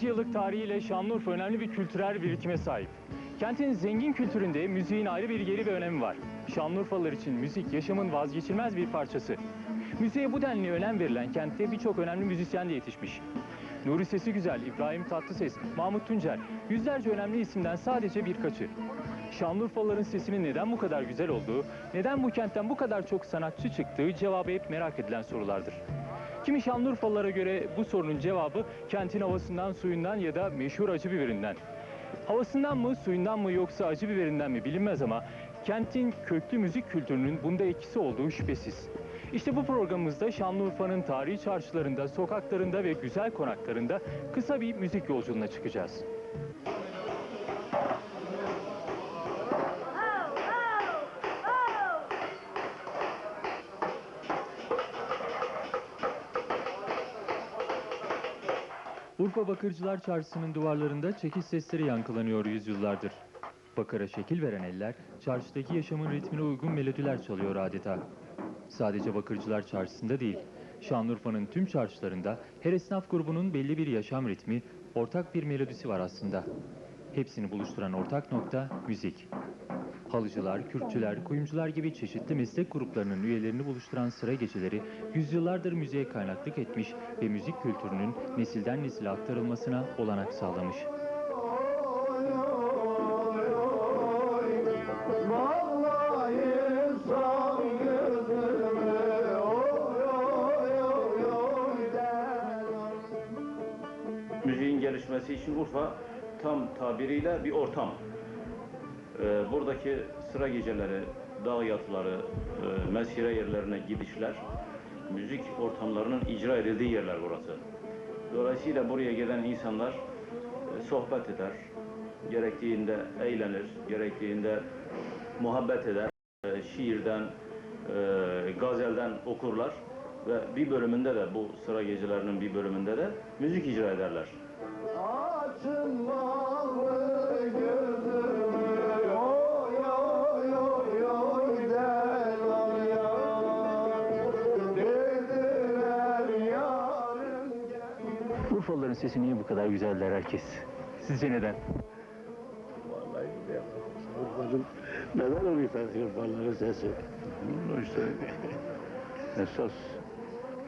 Binlerce yıllık tarihiyle Şanlıurfa önemli bir kültürel birikime sahip. Kentin zengin kültüründe müziğin ayrı bir yeri ve önemi var. Şanlıurfalılar için müzik yaşamın vazgeçilmez bir parçası. Müziğe bu denli önem verilen kentte birçok önemli müzisyen de yetişmiş. Nuri Sesi Güzel, İbrahim Tatlıses, Mahmut Tuncer, yüzlerce önemli isimden sadece birkaçı. Şanlıurfalıların sesinin neden bu kadar güzel olduğu, neden bu kentten bu kadar çok sanatçı çıktığı cevabı hep merak edilen sorulardır. Kimi Şanlıurfalılara göre bu sorunun cevabı kentin havasından, suyundan ya da meşhur acı biberinden. Havasından mı, suyundan mı yoksa acı biberinden mi bilinmez ama kentin köklü müzik kültürünün bunda etkisi olduğu şüphesiz. İşte bu programımızda Şanlıurfa'nın tarihi çarşılarında, sokaklarında ve güzel konaklarında kısa bir müzik yolculuğuna çıkacağız. Urfa Bakırcılar Çarşısı'nın duvarlarında çekiş sesleri yankılanıyor yüzyıllardır. Bakıra şekil veren eller, çarşıdaki yaşamın ritmine uygun melodiler çalıyor adeta. Sadece Bakırcılar Çarşısı'nda değil, Şanlıurfa'nın tüm çarşılarında her esnaf grubunun belli bir yaşam ritmi, ortak bir melodisi var aslında. Hepsini buluşturan ortak nokta müzik. Halıcılar, kürkçüler, kuyumcular gibi çeşitli meslek gruplarının üyelerini buluşturan sıra geceleri yüzyıllardır müziğe kaynaklık etmiş ve müzik kültürünün nesilden nesile aktarılmasına olanak sağlamış. müziğin gelişmesi için Urfa tam tabiriyle bir ortam. Ee, buradaki sıra geceleri, dağ yatıları, e, mesire yerlerine gidişler, müzik ortamlarının icra edildiği yerler burası. Dolayısıyla buraya gelen insanlar e, sohbet eder, gerektiğinde eğlenir, gerektiğinde muhabbet eder, e, şiirden, e, gazelden okurlar ve bir bölümünde de bu sıra gecelerinin bir bölümünde de müzik icra ederler. Açın Urfalıların sesi niye bu kadar güzeller herkes? Sizce neden? Vallahi Urfa'nın neden oluyor Urfa'ların sesi? Vallahi işte esas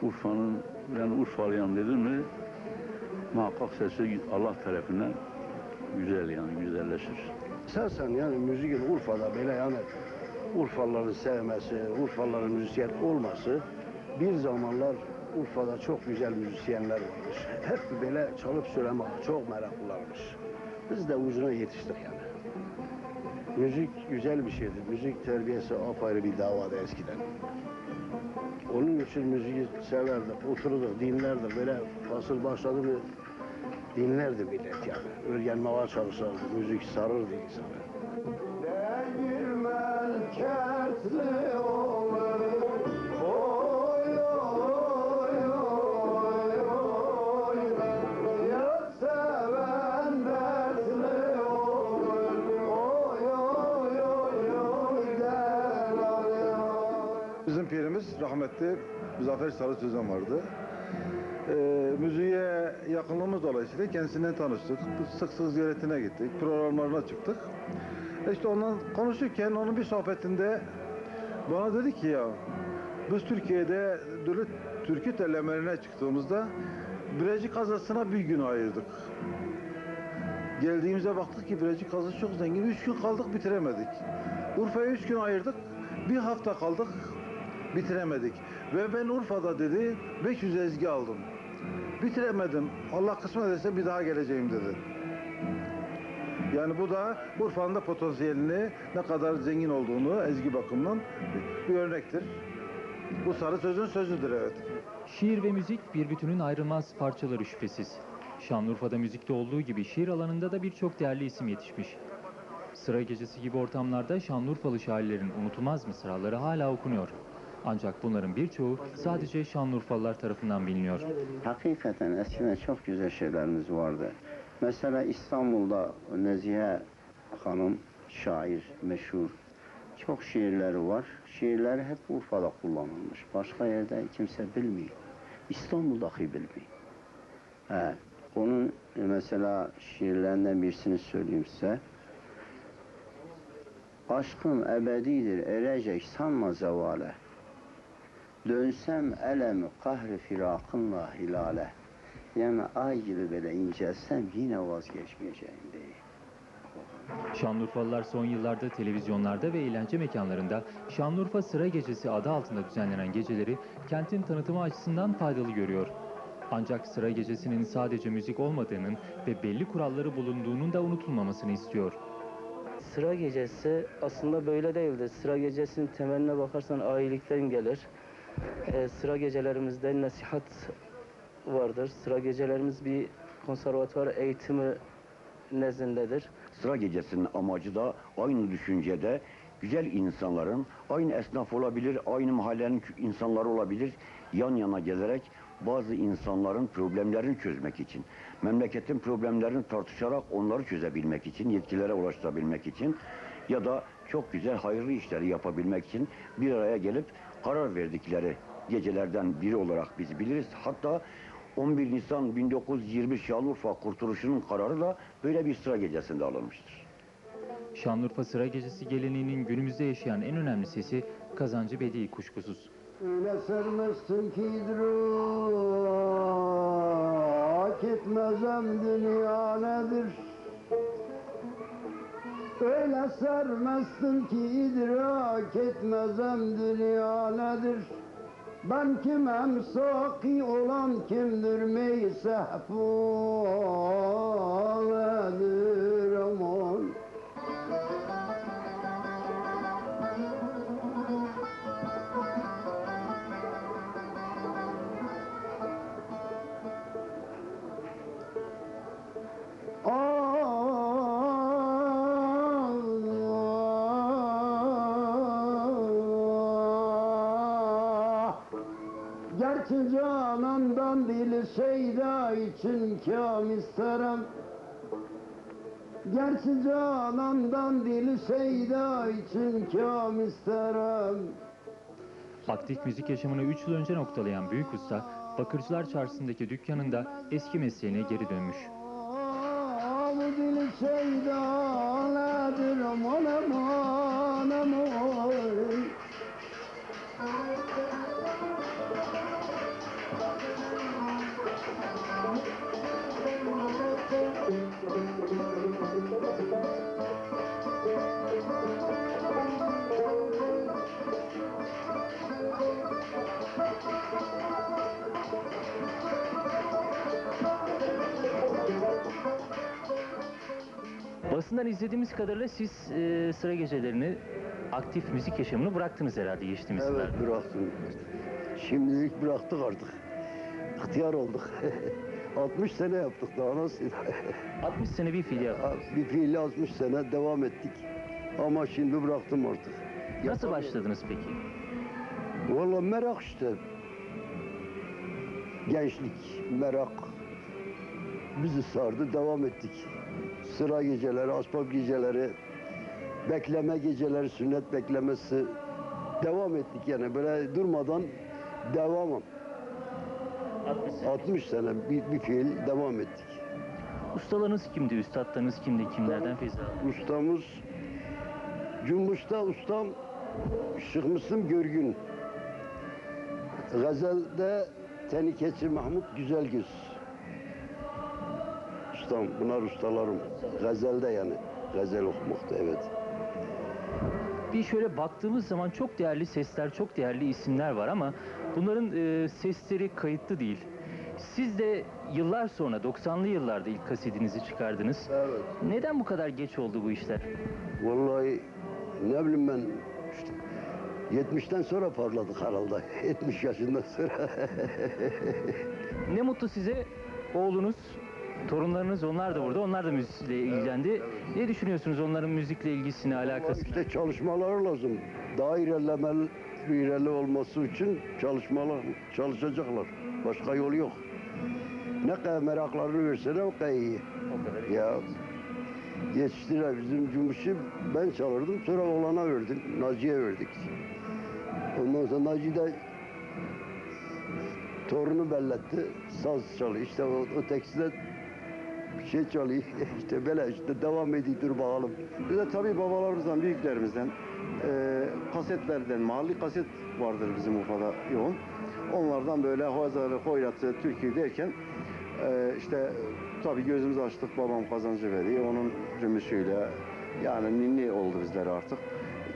Urfa'nın yani Urfalıyam dedim mi muhakkak sesi Allah tarafından güzel yani güzelleşir. Esasen yani müziğin Urfa'da böyle yani Urfalıların sevmesi, Urfalıların müzisyen olması bir zamanlar Urfa'da çok güzel müzisyenler varmış. Hep böyle çalıp söylemek çok meraklılarmış. Biz de ucuna yetiştik yani. Müzik güzel bir şeydir. Müzik terbiyesi apayrı bir davada eskiden. Onun için müziği severdik, otururduk, dinlerdik. Böyle fasıl başladı mı dinlerdi millet yani. Öğrenmeye çalışırdı, müzik sarırdı insanı. Değirmen kertli rahmetli Muzaffer Sarı Sözen vardı. Ee, müziğe yakınlığımız dolayısıyla kendisinden tanıştık. Sık sık ziyaretine gittik. Programlarına çıktık. E İşte ondan konuşurken onun bir sohbetinde bana dedi ki ya biz Türkiye'de dürü türkü tellemelerine çıktığımızda Birecik kazasına bir gün ayırdık. Geldiğimizde baktık ki Birecik kazası çok zengin. Üç gün kaldık bitiremedik. Urfa'ya üç gün ayırdık. Bir hafta kaldık bitiremedik. Ve ben Urfa'da dedi 500 ezgi aldım. Bitiremedim. Allah kısmet ederse bir daha geleceğim dedi. Yani bu da Urfa'nın da potansiyelini ne kadar zengin olduğunu ezgi bakımından bir örnektir. Bu sarı sözün sözüdür evet. Şiir ve müzik bir bütünün ayrılmaz parçaları şüphesiz. Şanlıurfa'da müzikte olduğu gibi şiir alanında da birçok değerli isim yetişmiş. Sıra gecesi gibi ortamlarda Şanlıurfalı şairlerin unutulmaz mısraları hala okunuyor. Ancak bunların birçoğu sadece Şanlıurfalılar tarafından biliniyor. Hakikaten eskiden çok güzel şeylerimiz vardı. Mesela İstanbul'da Nezihe Hanım şair, meşhur. Çok şiirleri var. Şiirleri hep Urfa'da kullanılmış. Başka yerde kimse bilmiyor. İstanbul'daki bilmiyor. He. Onun e, mesela şiirlerinden birisini söyleyeyim size. Aşkım ebedidir erecek sanma zevale. Dönsem elemi kahri firakınla hilale. Yani ay gibi böyle incelsem yine vazgeçmeyeceğim değil. Şanlıurfalılar son yıllarda televizyonlarda ve eğlence mekanlarında Şanlıurfa Sıra Gecesi adı altında düzenlenen geceleri kentin tanıtımı açısından faydalı görüyor. Ancak Sıra Gecesi'nin sadece müzik olmadığının ve belli kuralları bulunduğunun da unutulmamasını istiyor. Sıra gecesi aslında böyle değildir. Sıra gecesinin temeline bakarsan ailelikten gelir. Ee, sıra gecelerimizde nasihat vardır. Sıra gecelerimiz bir konservatuvar eğitimi nezdindedir. Sıra gecesinin amacı da aynı düşüncede güzel insanların aynı esnaf olabilir, aynı mahallenin insanları olabilir yan yana gelerek bazı insanların problemlerini çözmek için, memleketin problemlerini tartışarak onları çözebilmek için, yetkililere ulaştırabilmek için ya da çok güzel hayırlı işleri yapabilmek için bir araya gelip karar verdikleri gecelerden biri olarak biz biliriz. Hatta 11 Nisan 1920 Şanlıurfa Kurtuluşu'nun kararı da böyle bir sıra gecesinde alınmıştır. Şanlıurfa Sıra Gecesi geleneğinin günümüzde yaşayan en önemli sesi Kazancı Bedi kuşkusuz. Öyle sermezsin ki idrak etmezem dünya nedir? Öyle sermezsin ki idrak etmezem dünya nedir? Ben kimem saki olan kimdir mey sehpaledir aman. Gerçi canandan dili şeyda için kam isterim Gerçi canandan dili şeyda için kam isterim Aktif müzik yaşamını 3 yıl önce noktalayan Büyük Usta, Bakırcılar Çarşısı'ndaki dükkanında eski mesleğine geri dönmüş. Bu dili şeydanedir aman aman aman Basından izlediğimiz kadarıyla siz e, sıra gecelerini, aktif müzik yaşamını bıraktınız herhalde geçtiğimiz Evet yıllarda. bıraktım. Şimdilik bıraktık artık. İhtiyar olduk. 60 sene yaptık daha nasıl? 60 sene bir fiil yaptınız. bir fiili 60 sene devam ettik. Ama şimdi bıraktım artık. Nasıl başladınız peki? Valla merak işte. Gençlik, merak. Bizi sardı, devam ettik. Sıra geceleri, asbab geceleri, bekleme geceleri, sünnet beklemesi. Devam ettik yani böyle durmadan devamım. 60 sene. 60 sene bir, bir fiil devam ettik. Ustalarınız kimdi, üstadlarınız kimdi, kimlerden aldınız? Ustamız, Cumhur'da ustam Şık Müslüm Görgün. Gazel'de Tenikeci Mahmut Güzelgöz. Ustam, bunlar ustalarım. Gazel'de yani. Gazel okumakta evet. Bir şöyle baktığımız zaman çok değerli sesler, çok değerli isimler var ama bunların e, sesleri kayıtlı değil. Siz de yıllar sonra 90'lı yıllarda ilk kasetinizi çıkardınız. Evet. Neden bu kadar geç oldu bu işler? Vallahi ne bileyim ben işte 70'ten sonra parladık herhalde. 70 yaşından sonra. Ne mutlu size oğlunuz, torunlarınız onlar da burada. Onlar da müzikle ilgilendi. Ne düşünüyorsunuz onların müzikle ilgisini, alakasını? İşte çalışmaları lazım. Daha ilerlemeli, ilerle olması için çalışmalar, çalışacaklar. Başka yol yok. Ne kadar meraklarını verseler o kadar iyi. Ya yetiştiler bizim cumhurbaşı ben çalırdım sonra oğlana verdim. Naciye verdik. Ondan sonra Naci de torunu belletti. Saz çalıyor. İşte o, o tekstide bir şey çalıyor. İşte böyle işte devam ediyor bakalım. Bir de tabii babalarımızdan, büyüklerimizden, e, kasetlerden, mahalli kaset vardır bizim Urfa'da yoğun. Onlardan böyle Hazarı, Hoyrat'ı, Türkiye derken e, işte tabii gözümüzü açtık babam kazancı verdi. Onun rümüşüyle yani ninni oldu bizler artık.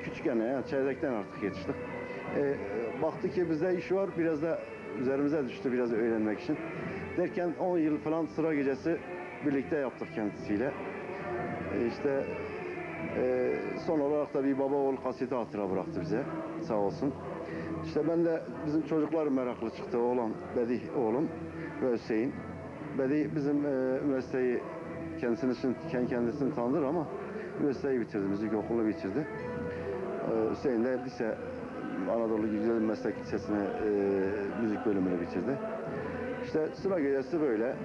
Küçükken yani çeyrekten artık yetiştik. E, baktı ki bizde iş var biraz da üzerimize düştü biraz öğrenmek için. Derken 10 yıl falan sıra gecesi birlikte yaptık kendisiyle. E, işte ee, son olarak da bir baba oğul kaseti hatıra bıraktı bize sağ olsun. İşte ben de bizim çocuklar meraklı çıktı oğlan Bedih oğlum ve Hüseyin. Bedih bizim e, üniversiteyi kendisini için kendi kendisini tanıdır ama üniversiteyi bitirdi, müzik okulunu bitirdi. Ee, Hüseyin de lise Anadolu Güzel Meslek Lisesi'ne e, müzik bölümünü bitirdi. İşte sıra gecesi böyle.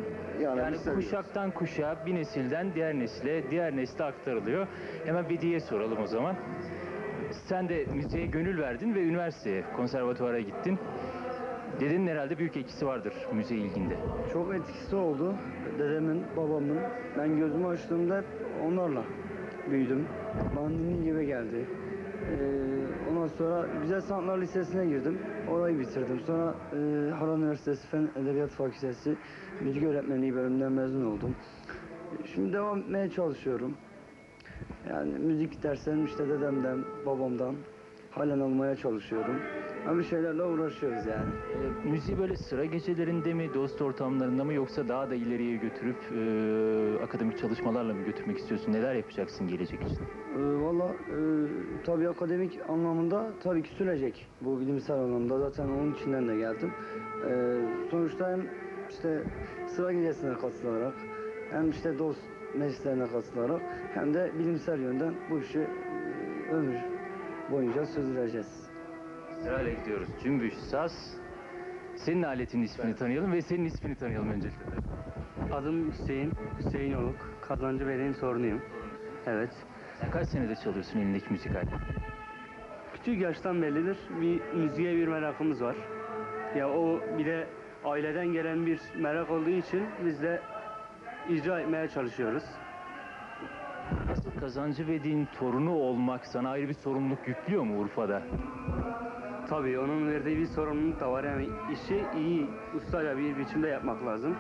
Yani, Yani kuşaktan kuşağa, bir nesilden diğer nesile, diğer nesle aktarılıyor. Hemen Bediye soralım o zaman. Sen de müziğe gönül verdin ve üniversiteye, konservatuvara gittin. Dedenin herhalde büyük etkisi vardır müziğe ilginde. Çok etkisi oldu. Dedemin, babamın. Ben gözümü açtığımda hep onlarla büyüdüm. Bana gibi geldi. Ee, sonra Güzel Sanatlar Lisesi'ne girdim. Orayı bitirdim. Sonra e, Harran Üniversitesi Fen Edebiyat Fakültesi Müzik Öğretmenliği bölümünden mezun oldum. Şimdi devam etmeye çalışıyorum. Yani müzik derslerim işte dedemden, babamdan halen almaya çalışıyorum. Ama bir şeylerle uğraşıyoruz yani. Ee, müziği böyle sıra gecelerinde mi, dost ortamlarında mı yoksa daha da ileriye götürüp e, akademik çalışmalarla mı götürmek istiyorsun? Neler yapacaksın gelecek için? Ee, Valla e, tabii akademik anlamında tabii ki sürecek bu bilimsel anlamda zaten onun içinden de geldim. Ee, sonuçta hem işte sıra gecesine katılarak hem işte dost meclislerine katılarak hem de bilimsel yönden bu işi e, ömür boyunca sürdüreceğiz. Sırayla gidiyoruz. Cümbüş, saz. Senin aletin ismini tanıyalım ve senin ismini tanıyalım öncelikle. Adım Hüseyin, Hüseyin Oluk. Kazancı Bey'in sorunuyum. Evet. Sen kaç senedir çalıyorsun elindeki müzik aleti? Küçük yaştan bellidir. Bir müziğe bir merakımız var. Ya o bir de aileden gelen bir merak olduğu için biz de icra etmeye çalışıyoruz. Nasıl kazancı Vedi'nin torunu olmak sana ayrı bir sorumluluk yüklüyor mu Urfa'da? Tabii onun verdiği bir sorumluluk da var. Yani işi iyi, ustaca bir biçimde yapmak lazım.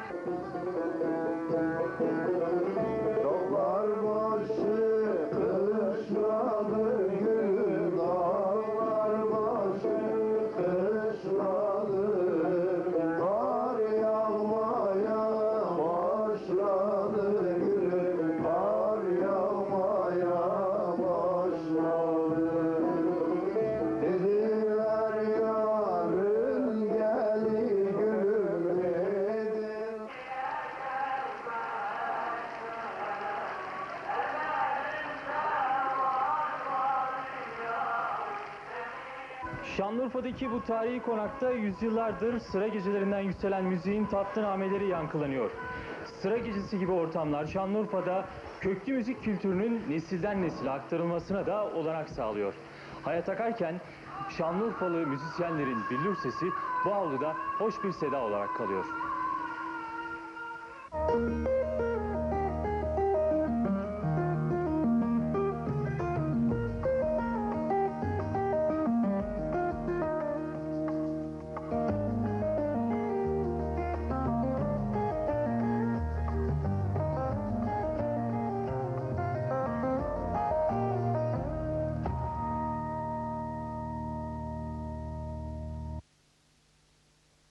Şanlıurfa'daki bu tarihi konakta yüzyıllardır sıra gecelerinden yükselen müziğin tatlı nameleri yankılanıyor. Sıra gecesi gibi ortamlar Şanlıurfa'da köklü müzik kültürünün nesilden nesile aktarılmasına da olanak sağlıyor. Hayat akarken Şanlıurfalı müzisyenlerin billur sesi bu avluda hoş bir seda olarak kalıyor.